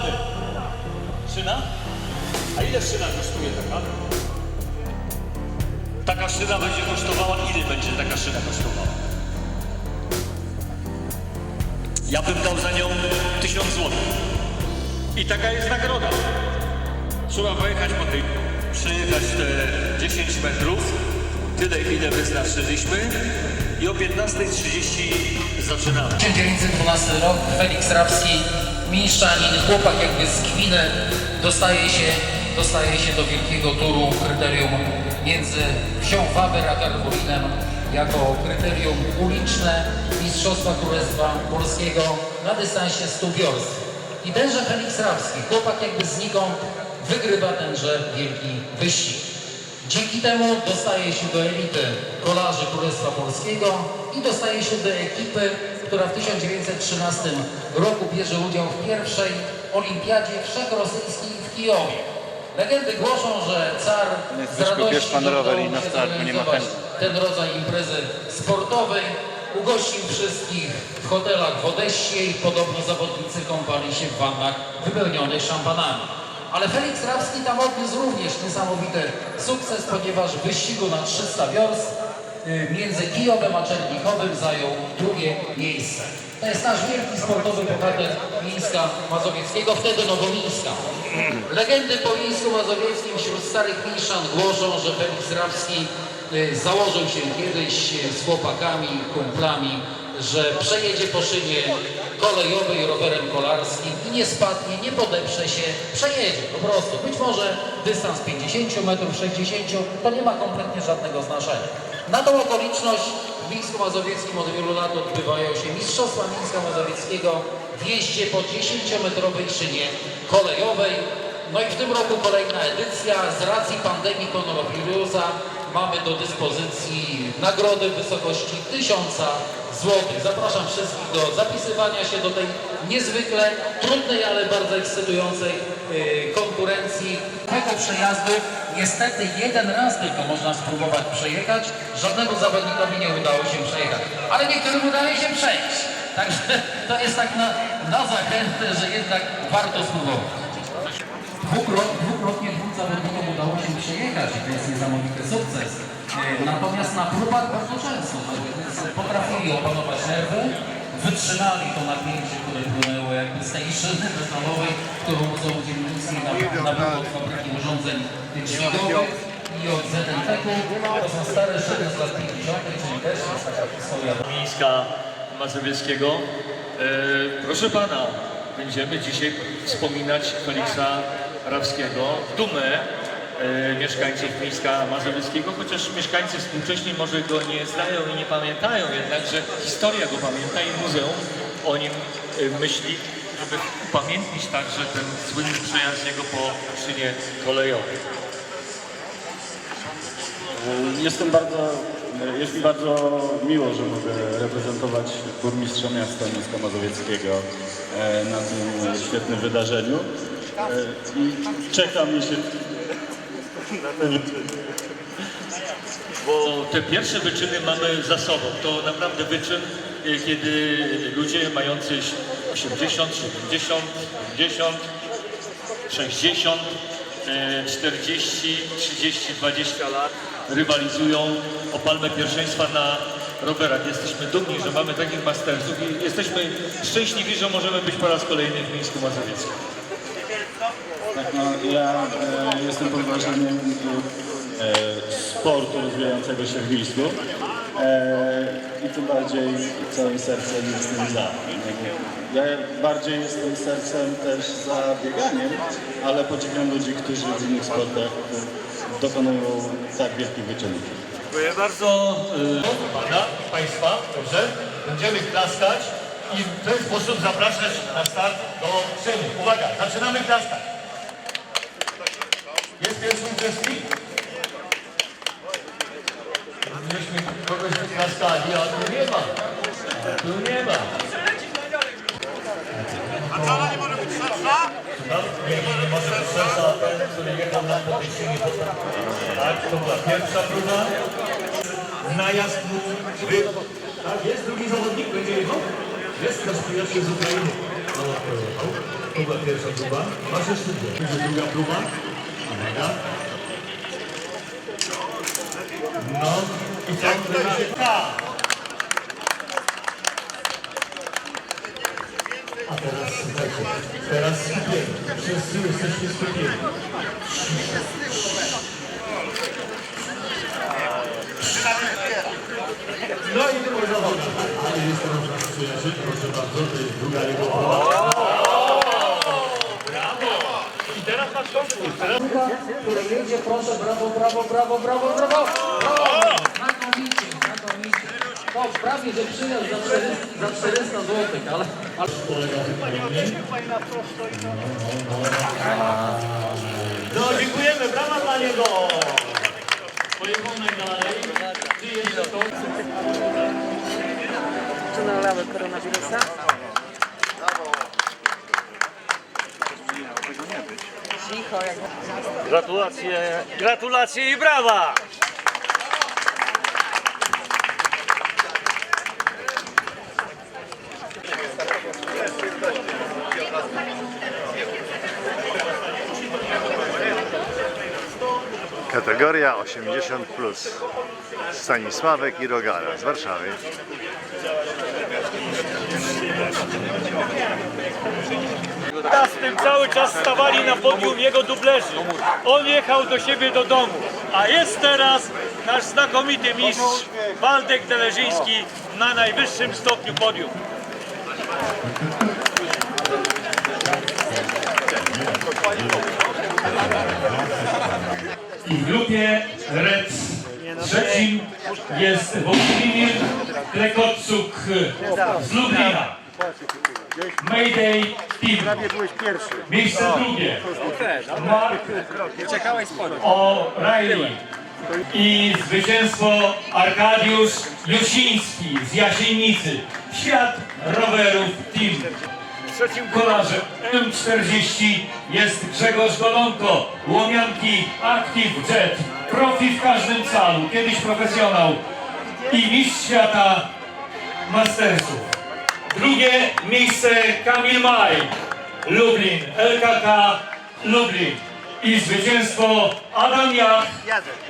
Strzelamy. Szyna? A ile szyna kosztuje taka? Taka szyna będzie kosztowała, ile będzie taka szyna kosztowała? Ja bym dał za nią 1000 zł. I taka jest nagroda. Trzeba pojechać po tej, przejechać te 10 metrów, tyle ile wyznaczyliśmy i o 15.30 zaczynamy. 1912 rok, Felix Rabski, mińszczanin, chłopak jakby z Kwiny, dostaje się, dostaje się do wielkiego turu kryterium między wsią Faber a Karpolinem jako kryterium uliczne Mistrzostwa Królestwa Polskiego na dystansie 100 wiorst. I tenże Felix Rabski, chłopak jakby znikąd, wygrywa tenże wielki wyścig. Dzięki temu dostaje się do elity kolarzy Królestwa Polskiego i dostaje się do ekipy, która w 1913 roku bierze udział w pierwszej olimpiadzie wszechrosyjskiej w Kijowie. Legendy głoszą, że car z radości pan rower i na się start, bo nie ma chętnych. ten rodzaj imprezy sportowej. Ugościł wszystkich w hotelach w Odessie i podobno zawodnicy kąpali się w wannach wypełnionych szampanami. Ale Felix Rabski tam odniósł również niesamowity sukces, ponieważ w wyścigu na 300 wiorst y, między Kijowem a Czernichowem zajął drugie miejsce. To jest nasz wielki sportowy bohater Mińska Mazowieckiego, wtedy Nowomińska. Legendy po Mińsku Mazowieckim wśród starych Mińszan głoszą, że Felix Rabski y, założył się kiedyś z chłopakami, kumplami, że przejedzie po szynie kolejowej rowerem kolarskim i nie spadnie, nie podeprze się, przejedzie po prostu. Być może dystans 50 metrów, 60, to nie ma kompletnie żadnego znaczenia. Na tą okoliczność w Mińsku Mazowieckim od wielu lat odbywają się Mistrzostwa Mińska Mazowieckiego w jeździe po 10-metrowej szynie kolejowej. No i w tym roku kolejna edycja. Z racji pandemii koronawirusa mamy do dyspozycji nagrody w wysokości 1000 zł. Zapraszam wszystkich do zapisywania się do tej niezwykle trudnej, ale bardzo ekscytującej yy, konkurencji. Tego przejazdu niestety jeden raz tylko można spróbować przejechać. Żadnemu zawodnikowi nie udało się przejechać, ale niektórym udaje się przejść. Także to jest tak na, na zachętę, że jednak warto spróbować. Dwukrot, dwukrotnie dwóm zawodnikom udało się przejechać jest niesamowity sukces. E, Natomiast na próbach bardzo często zawodnicy potrafili opanować nerwy, wytrzymali to napięcie, które płynęło jakby z tej szyny metalowej, którą dzielnicy na, na od fabryki urządzeń dźwigowych i od ZNT-u. To są stare szyny z lat 50., czyli też jest taka historia. Mińska Mazowieckiego. E, proszę pana, będziemy dzisiaj wspominać Feliksa Rawskiego, dumę mieszkańców Mińska Mazowieckiego, chociaż mieszkańcy współcześni może go nie znają i nie pamiętają, jednakże historia go pamięta i muzeum o nim e, myśli, żeby upamiętnić także ten słynny przejazd jego po szynie kolejowej. Jestem bardzo, jest mi bardzo miło, że mogę reprezentować burmistrza miasta Mińska Mazowieckiego e, na tym świetnym wydarzeniu. E, I czeka mi się na ten wyczyn. Bo te pierwsze wyczyny mamy za sobą. To naprawdę wyczyn, y, kiedy ludzie mający 80, 70, 50, 60, y, 40, 30, 20 lat rywalizują o palmę pierwszeństwa na rowerach. Jesteśmy dumni, że mamy takich mastersów i jesteśmy szczęśliwi, że możemy być po raz kolejny w Mińsku Mazowieckim. Tak, no, ja e, jestem pod wrażeniem e, sportu rozwijającego się w Mińsku e, i tym bardziej całym sercem jestem za. Ja bardziej jestem sercem też za bieganiem, ale podziwiam ludzi, którzy w innych sportach dokonują tak wielkich wyczynów. Dziękuję bardzo y, Pana, Państwa. Dobrze? Będziemy klaskać i w ten sposób zapraszać na start do czynu. Uwaga, zaczynamy klaskać. Uczestnik? Myśmy kogoś wyklaskali, a tu nie ma. Tu nie ma. Tak? Nie, nie może być szersza ten, który jechał nam po tej szynie. Tak, to była pierwsza próba. Najazd mu wy... Tak, jest drugi zawodnik, będzie jechał? Jest nasz przyjaciel z Ukrainy. To była pierwsza próba. Masz jeszcze dwie. Będzie druga próba. Uwaga. No, i tak. A teraz słuchajcie, teraz skupienie. Wszyscy jesteście skupieni. No i to można Ale jest teraz nasz przyjaciel, proszę bardzo, to jest druga jego. Brawo! I teraz masz konkurs. Które jedzie, proszę, brawo, brawo, brawo, brawo, brawo! brawo. Znakomicie, znakomicie. To prawie, że przyjazd za 400, za 400 zł, ale... ale... No, dziękujemy, brawa dla niego! Pojechał najdalej. Czy jeszcze to? Czy nalały koronawirusa? Cicho, jak Gratulacje, gratulacje i brawa! Kategoria 80+. Plus. Stanisławek i Rogara z Warszawy. W tym cały czas stawali na podium jego dublerzy. On jechał do siebie do domu, a jest teraz nasz znakomity mistrz Waldek Teleżyński na najwyższym stopniu podium. I w grupie Red trzecim jest Włodzimir Klekocuk z Lublina. Mayday Team. Miejsce drugie. Mark O'Reilly. I zwycięstwo Arkadiusz Jusiński z Jasienicy. Świat rowerów Team. Kolarzem M40 jest Grzegorz Golonko, Łomianki Active Jet, profi w każdym calu, kiedyś profesjonał i mistrz świata mastersów. Drugie miejsce Kamil Maj, Lublin, LKK Lublin i zwycięstwo Adam Jach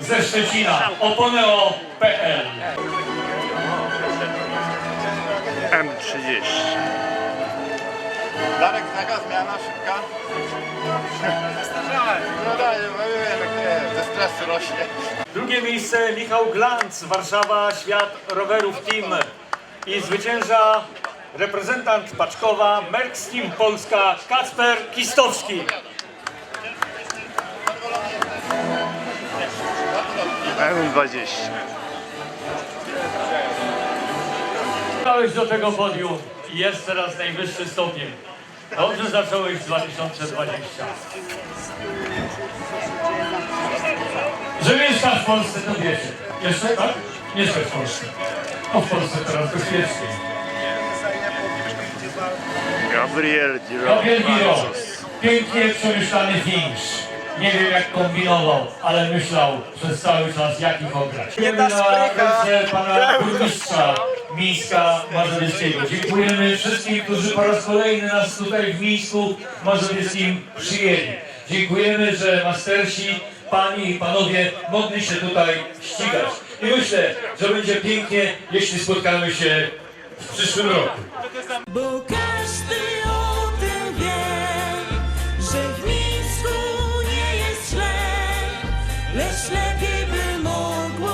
ze Szczecina, oponeo.pl. M30. Darek, taka zmiana szybka? No daję, bo wiem jak to jest, ze stresu rośnie. Drugie miejsce Michał Glanc, Warszawa, Świat Rowerów Team. I zwycięża reprezentant Paczkowa, Merckx Team Polska, Kacper Kistowski. M20. Dotarłeś do tego podium i jest teraz najwyższy stopień. Dobrze zacząłeś w 2020. Że mieszkasz w Polsce, to wiecie. Jeszcze tak? Mieszkasz w Polsce. No w Polsce teraz bezpiecznie. Gabriel Gabriel Giro, Giro. pięknie przemyślany finish. Nie wiem jak kombinował, ale myślał przez cały czas jak ich ograć. Dziękujemy na ręce pana burmistrza Mińska Mazowieckiego. Dziękujemy wszystkim, którzy po raz kolejny nas tutaj w Mińsku Mazowieckim przyjęli. Dziękujemy, że mastersi, panie i panowie mogli się tutaj ścigać. I myślę, że będzie pięknie, jeśli spotkamy się w przyszłym roku.